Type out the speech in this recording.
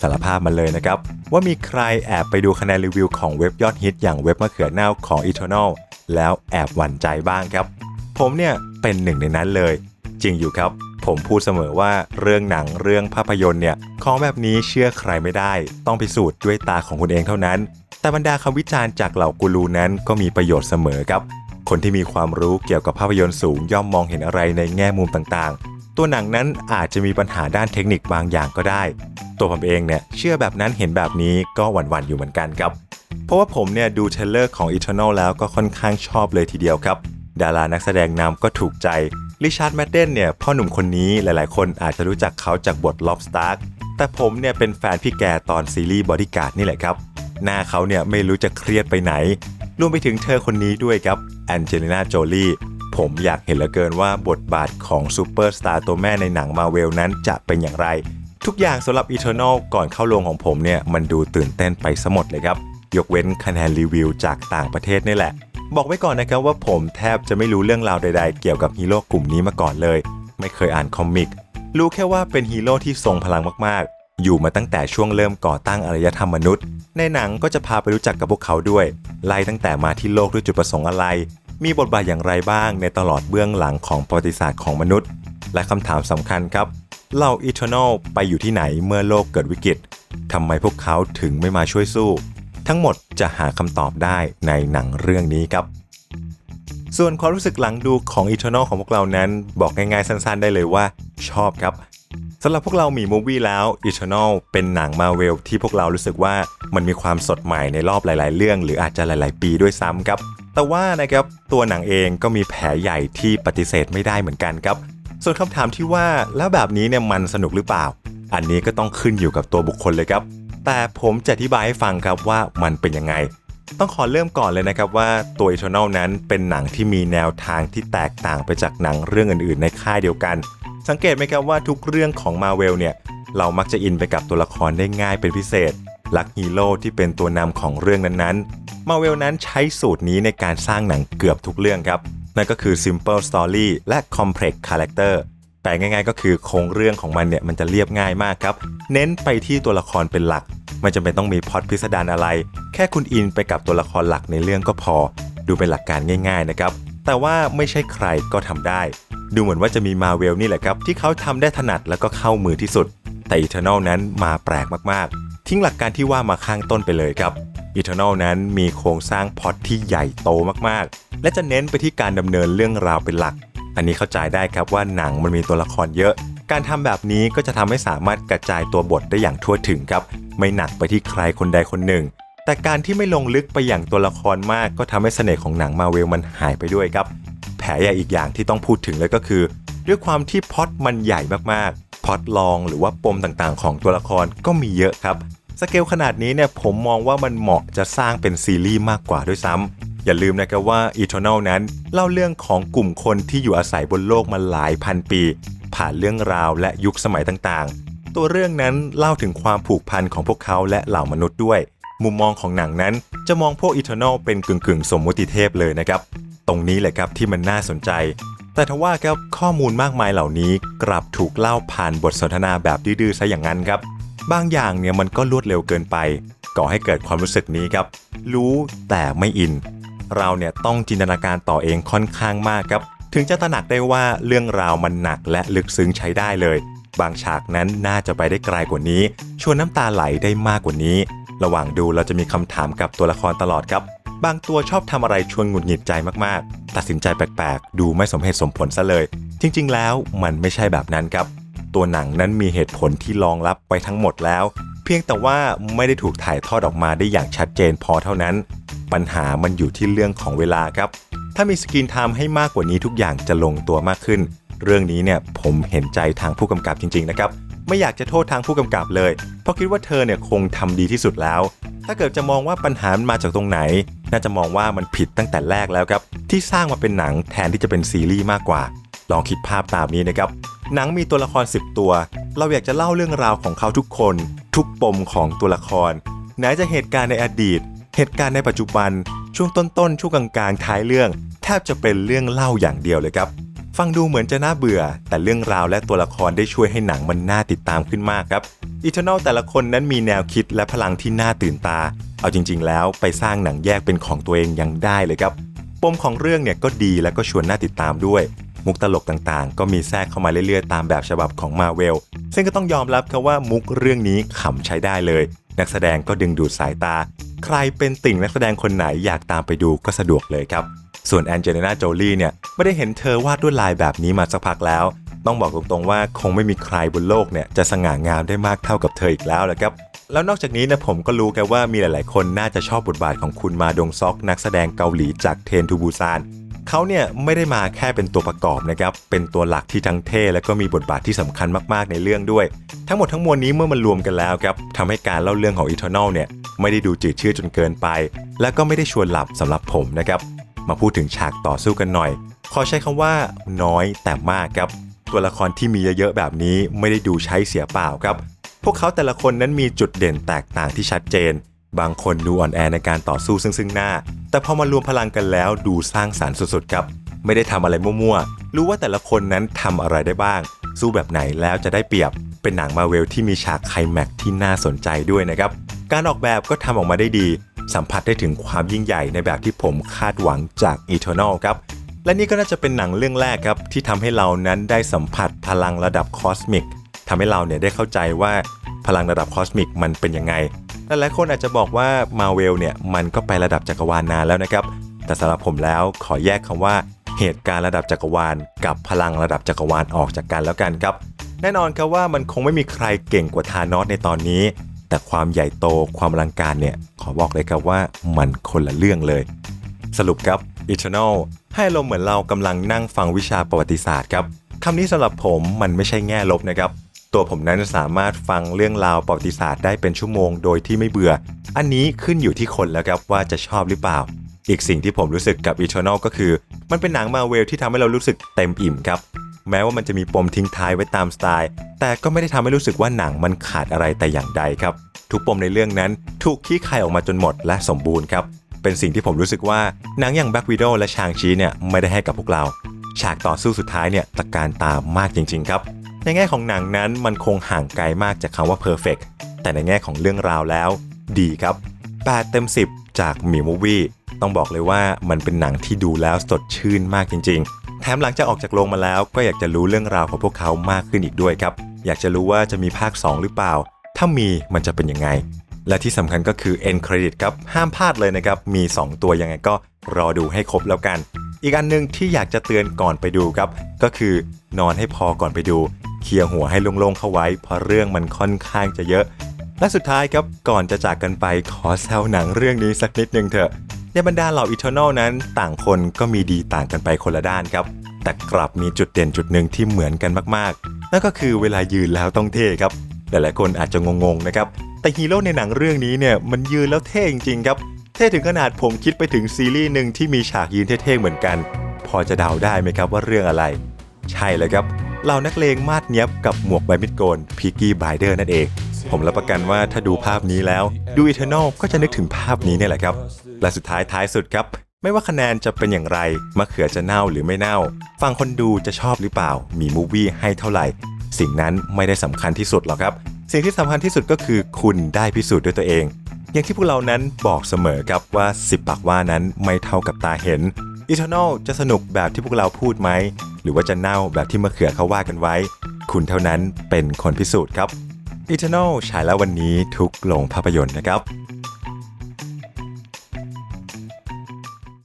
สารภาพมาเลยนะครับ ว่ามีใครแอบไปดูคะแนนรีวิวของเว็บยอดฮิตอย่างเว็บมะเขือเน่าของ Eternal แล้วแอบหวั่นใจบ้างครับ ผมเนี่ยเป็นหนึ่งในนั้นเลย จริงอยู่ครับ ผมพูดเสมอว่าเรื่องหนังเรื่องภาพยนตร์เนี่ยของแบบนี้เชื่อใครไม่ได้ ต้องพิสูจน์ด้วยตาของคุณเองเท่านั้น แต่บรรดาคำวิจารณ์จากเหล่ากูรูนั้นก็มีประโยชน์เสมอครับ คนที่มีความรู้เกี่ยวกับภาพยนตร์สูงย่อมมองเห็นอะไรในแง่มุมต่างๆ ตัวหนังนั้นอาจจะมีปัญหาด้านเทคนิคบางอย่างก็ได้ ตัวผมเองเนี่ยเชื่อแบบนั้นเห็นแบบนี้ก็หวั่นๆอยู่เหมือนกันครับ เพราะว่าผมเนี่ยดูเทรลเลอร์ของ Eternal แล้วก็ค่อนข้างชอบเลยทีเดียวครับ ดารานักแสดงนำก็ถูกใจริชาร์ดแมดเดนเนี่ยพ่อหนุ่มคนนี้หลายๆ คนอาจจะรู้จักเขาจากบท Lobster แต่ผมเนี่ยเป็นแฟนพี่แกตอนซีรีส์บอดี้การ์ดนี่แหละครับ หน้าเขาเนี่ยไม่รู้จะเครียดไปไหน รวมไปถึงเธอคนนี้ด้วยครับ แอนเจลิน่าโจลีผมอยากเห็นเหลือเกินว่าบทบาทของซูเปอร์สตาร์ตัวแม่ในหนังมาเวลนั้นจะเป็นอย่างไร ทุกอย่างสำหรับ Eternal ก่อนเข้าโรงของผมเนี่ย มันดูตื่นเต้นไปสมดเลยครับ ยกเว้นคะแนนรีวิวจากต่างประเทศนี่แหละ บอกไว้ก่อนนะครับว่าผมแทบจะไม่รู้เรื่องราวใดๆ เกี่ยวกับฮีโร่กลุ่มนี้มาก่อนเลย ไม่เคยอ่านคอมิก รู้แค่ว่าเป็นฮีโร่ที่ทรงพลังมากๆ อยู่มาตั้งแต่ช่วงเริ่มก่อตั้งอารยธรรมมนุษย์ ในหนังก็จะพาไปรู้จักกับพวกเขาด้วย ไล่ตั้งแต่มาที่โลกด้วยจุดประสงค์อะไร มีบทบาทอย่างไรบ้างในตลอดเบื้องหลังของประวัติศาสตร์ของมนุษย์ และคำถามสำคัญครับเหล่า Eternal ไปอยู่ที่ไหนเมื่อโลกเกิดวิกฤตทำไมพวกเขาถึงไม่มาช่วยสู้ ทั้งหมดจะหาคำตอบได้ในหนังเรื่องนี้ครับ ส่วนความรู้สึกหลังดูของ Eternal ของพวกเรานั้น บอกง่ายๆสั้นๆ ได้เลยว่า ชอบครับ สำหรับพวกเรามีมูวี่แล้ว Eternal เป็นหนังมาเวลที่พวกเรารู้สึกว่ามันมีความสดใหม่ในรอบหลาย ๆ เรื่อง หรืออาจจะหลาย ๆ ปีด้วยซ้ำครับ แต่ว่านะครับตัวหนังเองก็มีแผลใหญ่ที่ปฏิเสธไม่ได้เหมือนกันครับ ส่วนคำถามที่ว่าแล้วแบบนี้เนี่ยมันสนุกหรือเปล่า อันนี้ก็ต้องขึ้นอยู่กับตัวบุคคลเลยครับ แต่ผมจะอธิบายให้ฟังครับว่ามันเป็นยังไง ต้องขอเริ่มก่อนเลยนะครับว่าตัว Eternal นั้นเป็นหนังที่มีแนวทางที่แตกต่างไปจากหนังเรื่องอื่น ๆ ในค่ายเดียวกัน สังเกตไหมครับว่าทุกเรื่องของ Marvel เนี่ย เรามักจะอินไปกับตัวละครได้ง่ายเป็นพิเศษลักฮีโร่ที่เป็นตัวนำของเรื่องนั้นๆ Marvel นั้นใช้สูตรนี้ในการสร้างหนังเกือบทุกเรื่องครับ นั่นก็คือ simple story และ complex character แปลง่ายๆ ก็คือโครงเรื่องของมันเนี่ยมันจะเรียบง่ายมากครับ เน้นไปที่ตัวละครเป็นหลัก ไม่จำเป็นต้องมีพล็อตพิสดารอะไร แค่คุณอินไปกับตัวละครหลักในเรื่องก็พอ ดูเป็นหลักการง่าย ๆ นะครับ แต่ว่าไม่ใช่ใครก็ทำได้ ดูเหมือนว่าจะมีมาเวลนี่แหละครับ ที่เขาทำได้ถนัดแล้วก็เข้ามือที่สุด แต่ Eternal นั้นมาแปลกมากๆ ทิ้งหลักการที่ว่ามาข้างต้นไปเลยครับ Eternal นั้นมีโครงสร้างพอตที่ใหญ่โตมากๆ และจะเน้นไปที่การดำเนินเรื่องราวเป็นหลัก อันนี้เข้าใจได้ครับว่าหนังมันมีตัวละครเยอะ การทำแบบนี้ก็จะทำให้สามารถกระจายตัวบทได้อย่างทั่วถึงครับ ไม่หนักไปที่ใครคนใดคนหนึ่ง แต่การที่ไม่ลงลึกไปอย่างตัวละครมาก ก็ทำให้เสน่ห์ของหนังมาเวลมันหายไปด้วยครับ แผลใหญ่อีกอย่างที่ต้องพูดถึงเลยก็คือ ด้วยความที่พอตมันใหญ่มากๆพอตลองหรือว่าปมต่างๆ ของตัวละครก็มีเยอะครับสเกลขนาดนี้เนี่ยผมมองว่ามันเหมาะจะสร้างเป็นซีรีส์มากกว่าด้วยซ้ำอย่าลืมนะครับว่า Eternal นั้นเล่าเรื่องของกลุ่มคนที่อยู่อาศัยบนโลกมาหลายพันปี ผ่านเรื่องราวและยุคสมัยต่างๆ ตัวเรื่องนั้นเล่าถึงความผูกพันของพวกเขาและเหล่ามนุษย์ด้วย มุมมองของหนังนั้นจะมองพวก Eternal เป็นกึ่งๆ สมมุติเทพเลยนะครับ ตรงนี้แหละครับที่มันน่าสนใจ แต่ทว่าครับข้อมูลมากมายเหล่านี้กลับถูกเล่าผ่านบทสนทนาแบบดื้อๆซะอย่างนั้นครับ บางอย่างเนี่ยมันก็รวดเร็วเกินไป ก่อให้เกิดความรู้สึกนี้ครับ รู้แต่ไม่อิน เราเนี่ยต้องจินตนาการต่อเองค่อนข้างมากครับ ถึงจะตระหนักได้ว่าเรื่องราวมันหนักและลึกซึ้งใช้ได้เลย บางฉากนั้นน่าจะไปได้ไกลกว่านี้ ชวนน้ำตาไหลได้มากกว่านี้ ระหว่างดูเราจะมีคำถามกับตัวละครตลอดครับ บางตัวชอบทำอะไรชวนหงุดหงิดใจมากๆ ตัดสินใจแปลกๆ ดูไม่สมเหตุสมผลซะเลย จริงๆ แล้วมันไม่ใช่แบบนั้นครับ ตัวหนังนั้นมีเหตุผลที่รองรับไว้ทั้งหมดแล้ว เพียงแต่ว่าไม่ได้ถูกถ่ายทอดออกมาได้อย่างชัดเจนพอเท่านั้น ปัญหามันอยู่ที่เรื่องของเวลาครับ ถ้ามีสกรีนไทม์ให้มากกว่านี้ทุกอย่างจะลงตัวมากขึ้น เรื่องนี้เนี่ยผมเห็นใจทางผู้กำกับจริง ๆ นะครับ ไม่อยากจะโทษทางผู้กำกับเลย เพราะคิดว่าเธอเนี่ยคงทำดีที่สุดแล้ว ถ้าเกิดจะมองว่าปัญหามาจากตรงไหน น่าจะมองว่ามันผิดตั้งแต่แรกแล้วครับ ที่สร้างมาเป็นหนังแทนที่จะเป็นซีรีส์มากกว่า ลองคิดภาพตามนี้นะครับ หนังมีตัวละคร 10 ตัว เราอยากจะเล่าเรื่องราวของเขาทุกคน ทุกปมของตัวละคร ไหนจะเหตุการณ์ในอดีต เหตุการณ์ในปัจจุบัน ช่วงต้นๆ ช่วงกลางๆ ท้ายเรื่อง แทบจะเป็นเรื่องเล่าอย่างเดียวเลยครับ ฟังดูเหมือนจะน่าเบื่อ แต่เรื่องราวและตัวละครได้ช่วยให้หนังมันน่าติดตามขึ้นมากครับ อีเทอร์นอลแต่ละคนนั้นมีแนวคิดและพลังที่น่าตื่นตา เอาจริง ๆ แล้วไปสร้างหนังแยกเป็นของตัวเองยังได้เลยครับ ปมของเรื่องเนี่ยก็ดีและก็ชวนน่าติดตามด้วย มุกตลกต่างๆ ก็มีแทรกเข้ามาเรื่อยๆ ตามแบบฉบับของมาเวล ซึ่งก็ต้องยอมรับครับว่ามุกเรื่องนี้ขำใช้ได้เลย นักแสดงก็ดึงดูดสายตา ใครเป็นติ่งนักแสดงคนไหนอยากตามไปดูก็สะดวกเลยครับ ส่วนแอนเจลิน่าโจลีเนี่ยไม่ได้เห็นเธอวาดลวดลายแบบนี้มาสักพักแล้ว ต้องบอกตรงๆว่าคงไม่มีใครบนโลกเนี่ยจะสง่างามได้มากเท่ากับเธออีกแล้วแหละครับแล้วนอกจากนี้นะผมก็รู้กันว่ามีหลายๆ คนน่าจะชอบบทบาทของคุณมาดงซอกนักแสดงเกาหลีจากเทนทูบูซานเขาเนี่ยไม่ได้มาแค่เป็นตัวประกอบนะครับเป็นตัวหลักที่ทั้งเท่และก็มีบทบาทที่สำคัญมากๆในเรื่องด้วย ทั้งหมดทั้งมวลนี้เมื่อมันรวมกันแล้วครับทำให้การเล่าเรื่องของ Eternal เนี่ยไม่ได้ดูจืดชืดจนเกินไป และก็ไม่ได้ชวนหลับสำหรับผมนะครับมาพูดถึงฉากต่อสู้กันหน่อยขอใช้คำว่าน้อยแต่มากครับ ตัวละครที่มีเยอะๆแบบนี้ไม่ได้ดูใช้เสียเปล่าครับ พวกเขาแต่ละคนนั้นมีจุดเด่นแตกต่างที่ชัดเจน บางคนดูอ่อนแอในการต่อสู้ซึ่งซึ่งหน้า แต่พอมารวมพลังกันแล้วดูสร้างสารรค์สุดๆครับ ไม่ได้ทำอะไรมั่วๆ รู้ว่าแต่ละคนนั้นทำอะไรได้บ้าง สู้แบบไหนแล้วจะได้เปรียบ เป็นหนังมาเวลที่มีฉากไคลแม็กที่น่าสนใจด้วยนะครับ การออกแบบก็ทำออกมาได้ดี สัมผัสได้ถึงความยิ่งใหญ่ในแบบที่ผมคาดหวังจาก Eternal ครับ และนี่ก็น่าจะเป็นหนังเรื่องแรกครับ ที่ทำให้เรานั้นได้สัมผัสพลังระดับคอสมิกทำให้เราเนี่ยได้เข้าใจว่าพลังระดับคอสมิกมันเป็นยังไงหลายๆคนอาจจะบอกว่ามาเวลเนี่ยมันก็ไประดับจักรวาลนานแล้วนะครับ แต่สำหรับผมแล้วขอแยกคำว่าเหตุการณ์ระดับจักรวาล กับพลังระดับจักรวาลออกจากกันแล้วกันครับ แน่นอนครับว่ามันคงไม่มีใครเก่งกว่าธานอสในตอนนี้ แต่ความใหญ่โตความอลังการเนี่ยขอบอกเลยครับว่ามันคนละเรื่องเลย สรุปครับ Eternal ให้ลมณ์เหมือนเรากำลังนั่งฟังวิชาประวัติศาสตร์ครับคำนี้สำหรับผมมันไม่ใช่แง่ลบนะครับ ตัวผมนั้นสามารถฟังเรื่องราวประวัติศาสตร์ได้เป็นชั่วโมงโดยที่ไม่เบื่อ อันนี้ขึ้นอยู่ที่คนแล้วครับว่าจะชอบหรือเปล่า อีกสิ่งที่ผมรู้สึกกับ Eternal ก็คือ มันเป็นหนังมาเวลที่ทำให้เรารู้สึกเต็มอิ่มครับแม้ว่ามันจะมีปมทิ้งท้ายไว้ตามสไตล์ แต่ก็ไม่ได้ทำให้รู้สึกว่าหนังมันขาดอะไรแต่อย่างใดครับ ทุกปมในเรื่องนั้นถูกขี้คายออกมาจนหมดและสมบูรณ์ครับ เป็นสิ่งที่ผมรู้สึกว่าหนังอย่าง Black Widow และชางชีเนี่ยไม่ได้ให้กับพวกเรา ฉากต่อสู้สุดท้ายเนี่ยตะการตามากจริง ๆ ครับ ในแง่ของหนังนั้นมันคงห่างไกลมากจากคำว่า perfect แต่ในแง่ของเรื่องราวแล้ว ดีครับ 8 เต็ม 10 จากมีมูวี่ต้องบอกเลยว่ามันเป็นหนังที่ดูแล้วสดชื่นมากจริง ๆ แถมหลังจากออกจากโรงมาแล้ว ก็อยากจะรู้เรื่องราวของพวกเขามากขึ้นอีกด้วยครับ อยากจะรู้ว่าจะมีภาค 2 หรือเปล่า ถ้ามีมันจะเป็นยังไง และที่สำคัญก็คือ end credit ครับ ห้ามพลาดเลยนะครับ มี 2 ตัวยังไงก็รอดูให้ครบแล้วกัน อีกอันหนึงที่อยากจะเตือนก่อนไปดูครับ ก็คือนอนให้พอก่อนไปดู เคลียร์หัวให้โล่งๆเข้าไว้ เพราะเรื่องมันค่อนข้างจะเยอะ และสุดท้ายครับก่อนจะจากกันไปขอแซวหนังเรื่องนี้สักนิดนึงเถอะในบรรดาเหล่า Eternal นั้น ต่างคนก็มีดีต่างกันไปคนละด้านครับ แต่กลับมีจุดเด่นจุดหนึ่งที่เหมือนกันมากๆ นั่นก็คือเวลายืนแล้วต้องเท่ครับ หลายๆคนอาจจะงงๆนะครับ แต่ฮีโร่ในหนังเรื่องนี้เนี่ยมันยืนแล้วเท่จริงๆครับ เท่ถึงขนาดผมคิดไปถึงซีรีส์หนึ่งที่มีฉากยืนเท่ๆเหมือนกัน พอจะเดาได้ไหมครับว่าเรื่องอะไร ใช่เลยครับเหล่านักเลงมาดเนียบกับหมวกใบมิดโกนพิกกี้ไบเดอร์นั่นเอง ผมรับประกันว่าถ้าดูภาพนี้แล้วดูอีเทอร์นลก็จะนึกถึงภาพนี้เนี่ยแหละครับ และสุดท้ายท้ายสุดครับ ไม่ว่าคะแนนจะเป็นอย่างไรมะเขือจะเน่าหรือไม่เน่า ฟังคนดูจะชอบหรือเปล่า มีมูวี่ให้เท่าไหร่ สิ่งนั้นไม่ได้สำคัญที่สุดหรอกครับ สิ่งที่สำคัญที่สุดก็คือคุณได้พิสูจน์ด้วยตัวเอง อย่างที่พวกเรานั้นบอกเสมอครับว่า 10 ปากว่านั้นไม่เท่ากับตาเห็น Eternal จะสนุกแบบที่พวกเราพูดไหม หรือว่าจะเน่าแบบที่มะเขือเขาว่ากันไว้ คุณเท่านั้นเป็นคนพิสูจน์ครับ Eternal ฉายแล้ววันนี้ทุกโรงภาพยนตร์นะครับ